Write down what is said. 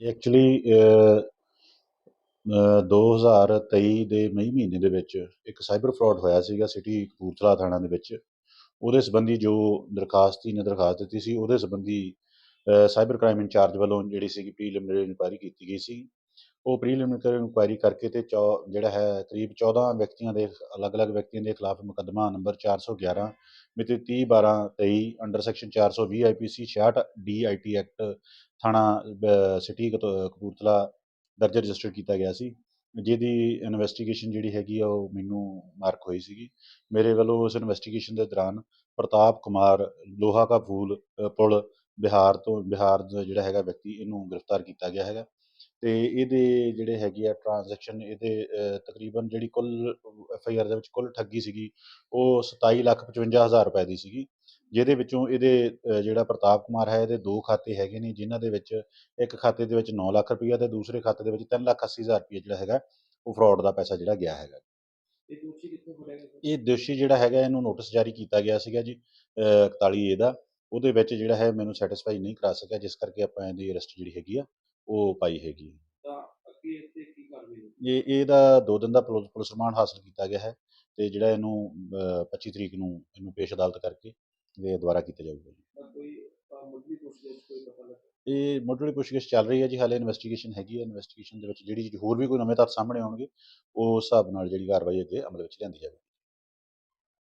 Actually ਅ, ਅ, 2023 ਦੇ ਮਈ ਮਹੀਨੇ ਦੇ ਵਿੱਚ ਇੱਕ ਸਾਈਬਰ ਫਰਾਡ ਹੋਇਆ ਸੀਗਾ ਸਿਟੀ ਕਪੂਰਥਲਾ ਥਾਣਾ ਦੇ ਵਿੱਚ। ਉਹਦੇ ਸੰਬੰਧੀ ਜੋ ਦਰਖਾਸਤੀ ਨੇ ਦਰਖਾਸਤ ਦਿੱਤੀ ਸੀ। ਉਹਦੇ ਸੰਬੰਧੀ ਸਾਈਬਰ ਕ੍ਰਾਈਮ ਇੰਚਾਰਜ ਵੱਲੋਂ ਜਿਹੜੀ ਸੀਗੀ ਪ੍ਰੀਲਿਮਿਨਰੀ ਇਨਕੁਆਇਰੀ ਕੀਤੀ ਗਈ ਸੀ। ਉਹ ਪ੍ਰੀਲਿਮਿਨਰੀ ਇਨਕੁਆਇਰੀ ਕਰਕੇ ਤੇ ਚੌ- ਜਿਹੜਾ ਹੈ ਕਰੀਬ 14 ਵਿਅਕਤੀਆਂ ਦੇ ਅਲੱਗ-ਅਲੱਗ ਵਿਅਕਤੀਆਂ ਦੇ ਖਿਲਾਫ ਮੁਕੱਦਮਾ ਨੰਬਰ 411 ਮਿਤੀ 30 12 23 under section 420 IPC 66 D IT act ਥਾਣਾ ਸਿਟੀ ਕਤ- ਕਪੂਰਥਲਾ ਦਰਜ ਰਜਿਸਟਰ ਕੀਤਾ ਗਿਆ ਸੀ। ਜਿਹਦੀ ਇਨਵੈਸਟੀਗੇਸ਼ਨ ਜਿਹੜੀ ਹੈਗੀ ਆ ਉਹ ਮੈਨੂੰ ਮਾਰਕ ਹੋਈ ਸੀਗੀ। ਮੇਰੇ ਵੱਲੋਂ ਉਸ ਇਨਵੈਸਟੀਗੇਸ਼ਨ ਦੇ ਦੌਰਾਨ ਪ੍ਰਤਾਪ ਕੁਮਾਰ ਲੋਹਾ ਕਾ ਫੂਲ ਪੁਲ ਬਿਹਾਰ ਤੋਂ, ਬਿਹਾਰ ਦਾ ਜਿਹੜਾ ਹੈਗਾ ਵਿਅਕਤੀ, ਇਹਨੂੰ ਗ੍ਰਿਫਤਾਰ ਕੀਤਾ ਗਿਆ ਹੈਗਾ। ਤੇ ਇਹਦੇ ਜਿਹੜੇ ਹੈਗੇ ਆ ਟ੍ਰਾਂਜੈਕਸ਼ਨ ਇਹਦੇ ਤਕਰੀਬਨ ਜਿਹੜੀ ਕੁੱਲ ਐਫ ਆਈ ਆਰ ਦੇ ਵਿੱਚ ਕੁੱਲ ਠੱਗੀ ਸੀਗੀ ਉਹ 27 ਲੱਖ 55 ਹਜ਼ਾਰ ਰੁਪਏ ਦੀ ਸੀਗੀ। ਜਿਹਦੇ ਵਿੱਚੋਂ ਇਹਦੇ ਜਿਹੜਾ ਪ੍ਰਤਾਪ ਕੁਮਾਰ ਹੈ ਇਹਦੇ ਦੋ ਖਾਤੇ ਹੈਗੇ ਨੇ ਜਿਨ੍ਹਾਂ ਦੇ ਵਿੱਚ ਇੱਕ ਖਾਤੇ ਦੇ ਵਿੱਚ 9 ਲੱਖ ਰੁਪਈਆ ਤੇ ਦੂਸਰੇ ਖਾਤੇ ਦੇ ਵਿੱਚ 3 ਲੱਖ 80 ਹਜ਼ਾਰ ਰੁਪਈਆ ਜਿਹੜਾ ਹੈਗਾ ਉਹ ਫਰਾਡ ਦਾ ਪੈਸਾ ਜਿਹੜਾ ਗਿਆ ਹੈਗਾ। ਇਹ ਦੋਸ਼ੀ ਕਿੱਥੋਂ ਫੜਿਆ ਗਿਆ? ਇਹ ਦੋਸ਼ੀ ਜਿਹੜਾ ਹੈਗਾ ਇਹਨੂੰ ਨੋਟਿਸ ਜਾਰੀ ਕੀਤਾ ਗਿਆ ਸੀਗਾ ਜੀ ਅ, 41 ਏ ਦਾ। ਉਹਦੇ ਵਿੱਚ ਜਿਹੜਾ ਹੈ ਮੈਨੂੰ ਸੈਟੀਸਫਾਈ ਨਹੀਂ ਕਰਾ ਸਕਿਆ ਜਿਸ ਕਰਕੇ ਆਪਾਂ ਇਹਦੀ ਅਰੈਸਟ ਜਿਹੜੀ ਹੈਗੀ ਆ ਉਹ ਪਾਈ ਹੈਗੀ ਤਾਂ ਅੱਗੇ ਇੱਥੇ ਕੀ ਕਾਰਵਾਈ ਹੋਈ ਇਹ ਇਹਦਾ ਦੋ ਦਿਨ ਦਾ ਪੁਲਿਸ ਪੁਲਿਸ ਰਿਮਾਂਡ ਹਾਸਲ ਕੀਤਾ ਗਿਆ ਹੈ ਤੇ ਜਿਹੜਾ ਇਹਨੂੰ ਅ, 25 ਤਰੀਕ ਨੂੰ ਇਹਨੂੰ ਪੇਸ਼ ਅਦਾਲਤ ਕਰਕੇ ਇਹ ਦੁਬਾਰਾ ਕੀਤਾ ਜਾਊਗਾ ਜੀ। ਤਾਂ ਕੋਈ ਅਹ, ਮੁੱਢਲੀ ਪੁੱਛਗਿੱਛ ਕੋਈ ਪਤਾ ਲੱਗਾ? ਇਹ ਮੁੱਢਲੀ ਪੁੱਛਗਿੱਛ ਚੱਲ ਰਹੀ ਹੈ ਜੀ ਹਾਲੇ ਇਨਵੈਸਟੀਗੇਸ਼ਨ ਹੈਗੀ ਹੈ। ਇਨਵੈਸਟੀਗੇਸ਼ਨ ਦੇ ਵਿੱਚ ਜਿਹੜੀ ਹੋਰ ਵੀ ਕੋਈ ਨਵੇਂ ਤੱਥ ਸਾਹਮਣੇ ਆਉਣਗੇ ਉਸ ਹਿਸਾਬ ਨਾਲ ਜਿਹੜੀ ਕਾਰਵਾਈ ਅੱਗੇ ਅਮਲ ਵਿੱਚ ਲਿਆਂਦੀ ਜਾਵੇ